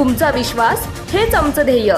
तुमचा विश्वास हेच आमचं ध्येय.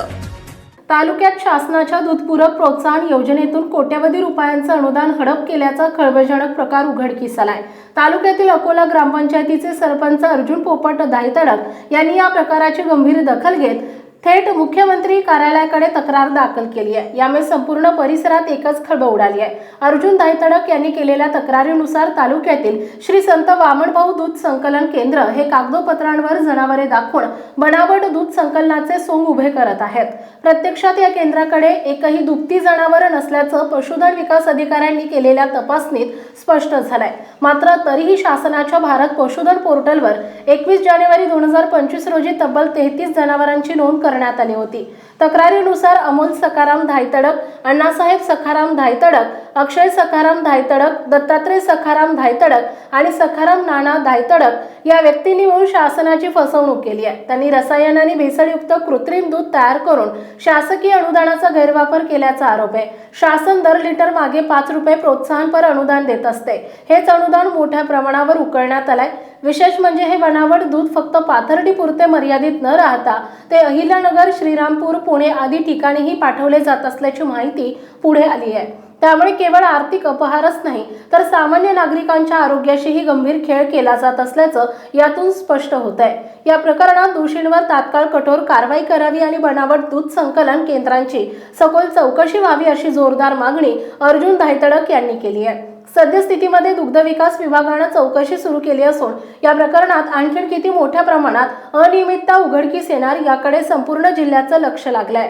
तालुक्यात शासनाच्या दूधपूरक प्रोत्साहन योजनेतून कोट्यवधी रुपयांचं अनुदान हडप केल्याचा खळबळजनक प्रकार उघडकीस आलाय तालुक्यातील अकोला ग्रामपंचायतीचे सरपंच अर्जुन पोपट दायतडक यांनी या प्रकाराची गंभीर दखल घेत थेट मुख्यमंत्री कार्यालयाकडे तक्रार दाखल केली आहे. यामुळे संपूर्ण परिसरात एकच खळबळ उडाली आहे. अर्जुन दायतडक यांनी केलेल्या तक्रारीनुसार तालुक्यातील श्री संत वामनभाऊ दूध संकलन केंद्र हे कागदोपत्रांवर जनावरे दाखवून बनावट दूध संकलनाचे सोंग उभे करत आहेत. प्रत्यक्षात या केंद्राकडे एकही दुभती जनावरं नसल्याचं पशुधन विकास अधिकाऱ्यांनी केलेल्या तपासणीत स्पष्ट झालंय. मात्र तरीही शासनाच्या भारत पशुधन पोर्टलवर एकवीस जानेवारी दोन हजार पंचवीस रोजी तब्बल तेहतीस जनावरांची नोंद करण्यात आली होती. तक्रारीनुसार अमोल सखाराम धायतडक अण्णासाहेब सखाराम धायतडक अक्षय सखाराम धायतडक दत्तात्रय सखाराम धायतडक आणि सखाराम नाना धायतडक या व्यक्तींनी मिळून शासनाची फसवणूक केली आहे. त्यांनी रसायन आणि भेसळयुक्त कृत्रिम दूध तयार करून शासकीय अनुदानाचा गैरवापर केल्याचा आरोप आहे. शासन दर लिटर मागे पाच रुपये प्रोत्साहनपर अनुदान देत असते. हेच अनुदान मोठ्या प्रमाणावर उकळण्यात आलंय. विशेष म्हणजे हे बनावट दूध फक्त पाथर्डी पुरते मर्यादित न राहता ते अहिल्यानगर श्रीरामपूर पुणे आदी ठिकाणीही पाठवले जात असल्याची माहिती पुढे आली आहे. त्यामुळे केवळ आर्थिक अपहारच नाही तर सामान्य नागरिकांच्या आरोग्याशीही गंभीर खेळ केला जात असल्याचं यातून स्पष्ट होत आहे या प्रकरणात दोषींवर तात्काळ कठोर कारवाई करावी आणि बनावट दूध संकलन केंद्रांची सखोल चौकशी व्हावी अशी जोरदार मागणी अर्जुन धायतडक यांनी केली आहे. सद्यस्थितीमध्ये दुग्ध विकास विभागानं चौकशी सुरू केली असून या प्रकरणात आणखी किती मोठ्या प्रमाणात अनियमितता उघडकीस येणार याकडे संपूर्ण जिल्ह्याचं लक्ष लागलंय.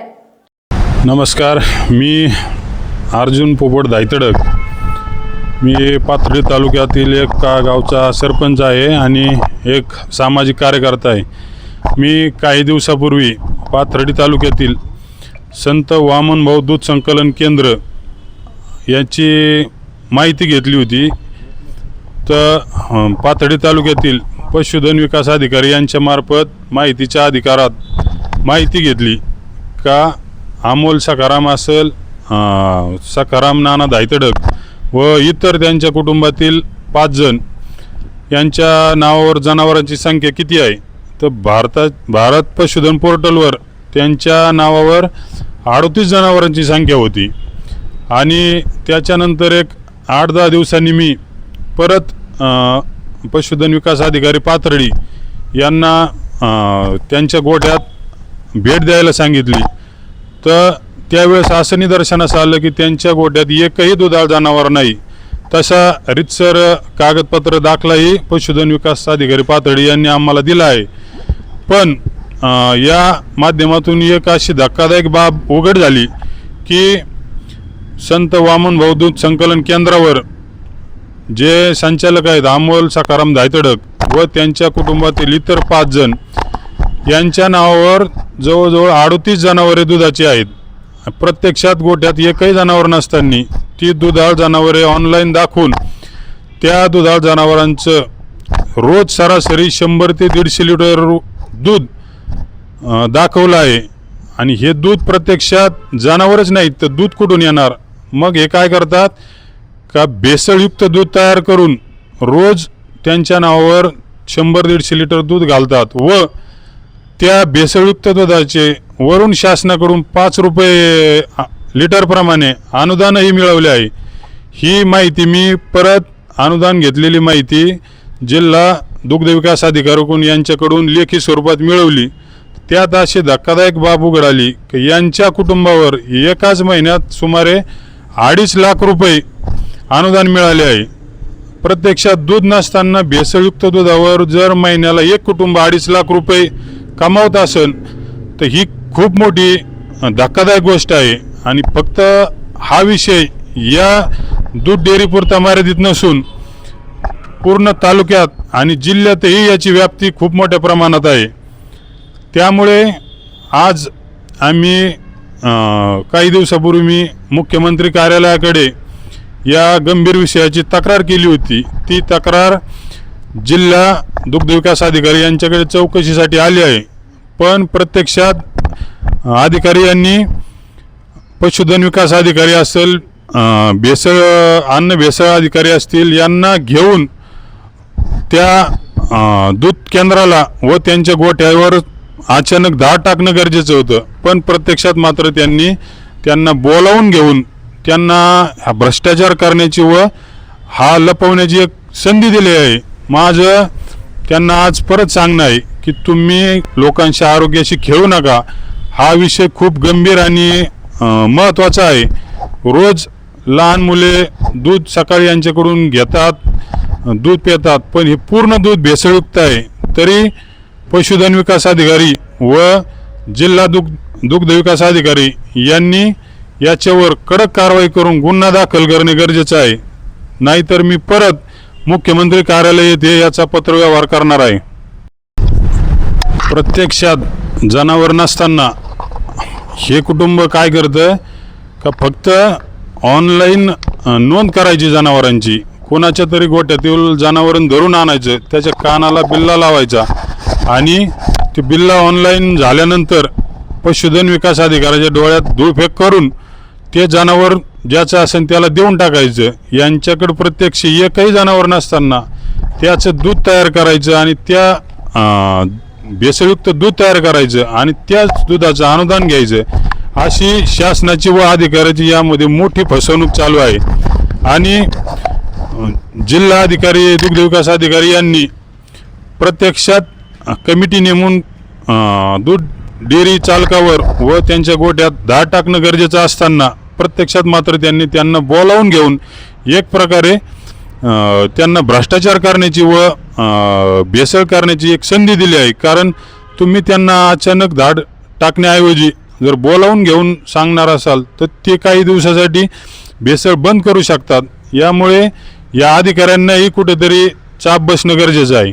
नमस्कार मी अर्जुन पोपट दायतडक. मी पाथर्डी तालुक्यातील एक का गावचा सरपंच आहे आणि एक सामाजिक कार्यकर्ता आहे. मी काही दिवसापूर्वी पाथर्डी तालुक्यातील संत वामनभाऊ दूध संकलन केंद्र याची माहिती घेतली होती. तर पाथडी तालुक्यातील पशुधन विकास अधिकारी यांच्यामार्फत माहितीच्या अधिकारात माहिती घेतली. का? अमोल सकाराम असेल सकाराम नाना धायतडक व इतर त्यांच्या कुटुंबातील पाच जण. यांच्या नावावर जनावरांची संख्या किती आहे? तर भारतात भारत पशुधन पोर्टलवर त्यांच्या नावावर अडतीस जनावरांची संख्या होती. आणि त्याच्यानंतर एक आठ दहा दिवसांनी मी परत पशुधन विकास अधिकारी पाथर्डी यांना त्यांच्या गोठ्यात भेट द्यायला सांगितली. तर त्यावेळेस असं निदर्शनास आलं की त्यांच्या गोठ्यात एकही दुधाळ जनावर नाही. तसा रितसर कागदपत्र दाखलाही पशुधन विकास अधिकारी पातळी यांनी आम्हाला दिला आहे. पण या माध्यमातून एक अशी धक्कादायक बाब उघड झाली की संत वामन भाऊ दूध संकलन केंद्रावर जे संचालक आहेत अमोल सकाराम धायतडक व त्यांच्या कुटुंबातील इतर पाच जण यांच्या नावावर जवळजवळ अडतीस जनावरे दुधाची आहेत. प्रत्यक्षात गोठ्यात एकही जनावर नसताना ती दुधाळ जनावरे ऑनलाईन दाखवून त्या दुधाळ जनावरांचं रोज सरासरी शंभर ते दीडशे लिटर दूध दाखवलं आहे. आणि हे दूध प्रत्यक्षात जनावरच नाहीत तर दूध कुठून येणार? मग हे काय करतात? का बेसळयुक्त दूध तयार करून रोज त्यांच्या नावावर शंभर दीडशे लिटर दूध घालतात व त्या बेसळयुक्त दुधाचे वरून शासनाकडून पाच रुपये लिटरप्रमाणे अनुदानही मिळवले आहे. ही माहिती मी परत अनुदान घेतलेली माहिती जिल्हा दुग्धविकास अधिकारीकडून यांच्याकडून लेखी स्वरूपात मिळवली. त्यात अशी धक्कादायक बाब उघडाली की यांच्या कुटुंबावर एकाच महिन्यात सुमारे अडीच लाख रुपये अनुदान मिळाले आहे. प्रत्यक्षात दूध नसताना भेसळयुक्त दुधावर जर महिन्याला एक कुटुंब अडीच लाख रुपये कमावत असेल तर ही खूप मोठी धक्कादायक गोष्ट आहे. आणि फक्त हा विषय या दूध डेअरीपुरता मर्यादित नसून पूर्ण तालुक्यात आणि जिल्ह्यातही याची व्याप्ती खूप मोठ्या प्रमाणात आहे. त्यामुळे आज आम्ही काही दिवसापूर्वी मी मुख्यमंत्री कार्यालयाकडे या गंभीर विषयाची तक्रार केली होती. ती तक्रार जिल्हा दुग्ध विकास अधिकारी यांच्याकडे चौकशीसाठी आली आहे. पण प्रत्यक्षात अधिकारी यांनी पशुधन विकास अधिकारी असेल भेसळ अन्न भेसळ अधिकारी असतील यांना घेऊन त्या दूध केंद्राला व त्यांच्या गोठ्यावर अचानक धाड टाकणं गरजेचं होतं. पण प्रत्यक्षात मात्र त्यांनी त्यांना बोलावून घेऊन त्यांना हा भ्रष्टाचार करण्याची व हा लपवण्याची एक संधी दिली आहे. माझं त्यांना आज परत सांगणं आहे की तुम्ही लोकांच्या आरोग्याशी खेळू नका. हा विषय खूप गंभीर आणि महत्त्वाचा आहे. रोज लहान मुले दूध सकाळी यांच्याकडून घेतात दूध पितात पण हे पूर्ण दूध भेसळयुक्त आहे. तरी पशुधन विकास अधिकारी व जिल्हा दुग्ध दुग्ध विकास अधिकारी यांनी याच्यावर कडक कारवाई करून गुन्हा दाखल करणे गरजेचं आहे. नाहीतर मी परत मुख्यमंत्री कार्यालय येथे याचा पत्रव्यवहार करणार आहे. प्रत्यक्षात जनावर नसताना हे कुटुंब काय करतं? का फक्त ऑनलाईन नोंद करायची जनावरांची? कोणाच्या तरी गोट्यातील जनावरं धरून आणायचं? त्याच्या कानाला बिल्ला लावायचा? आणि ते बिल्ला ऑनलाईन झाल्यानंतर पशुधन विकास अधिकाऱ्याच्या डोळ्यात धूळफेक करून ते जनावर ज्याचं असेल त्याला देऊन टाकायचं. यांच्याकडं प्रत्यक्ष एकही जनावर नसताना त्याचं दूध तयार करायचं आणि त्या भेसळयुक्त दूध तयार करायचं आणि त्याच दुधाचं अनुदान घ्यायचं. अशी शासनाची व अधिकाऱ्याची यामध्ये मोठी फसवणूक चालू आहे. आणि जिल्हा अधिकारी दुग्ध विकास अधिकारी यांनी प्रत्यक्षात कमिटी नेमून दूध डेअरी चालकावर व त्यांच्या गोट्यात धाड टाकणं गरजेचं असताना प्रत्यक्षात मात्र त्यांनी त्यांना बोलावून घेऊन एक प्रकारे त्यांना भ्रष्टाचार करण्याची व भेसळ करण्याची एक संधी दिली आहे. कारण तुम्ही त्यांना अचानक धाड टाकण्याऐवजी जर बोलावून घेऊन सांगणार असाल तर ते काही दिवसासाठी भेसळ बंद करू शकतात. यामुळे या अधिकाऱ्यांनाही कुठेतरी चाप बसणं गरजेचं आहे.